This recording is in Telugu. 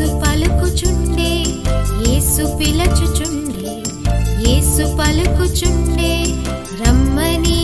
యేసు పలుకుచుండే యేసు పిలచుచుండే యేసు పలుకుచుండే రమ్మని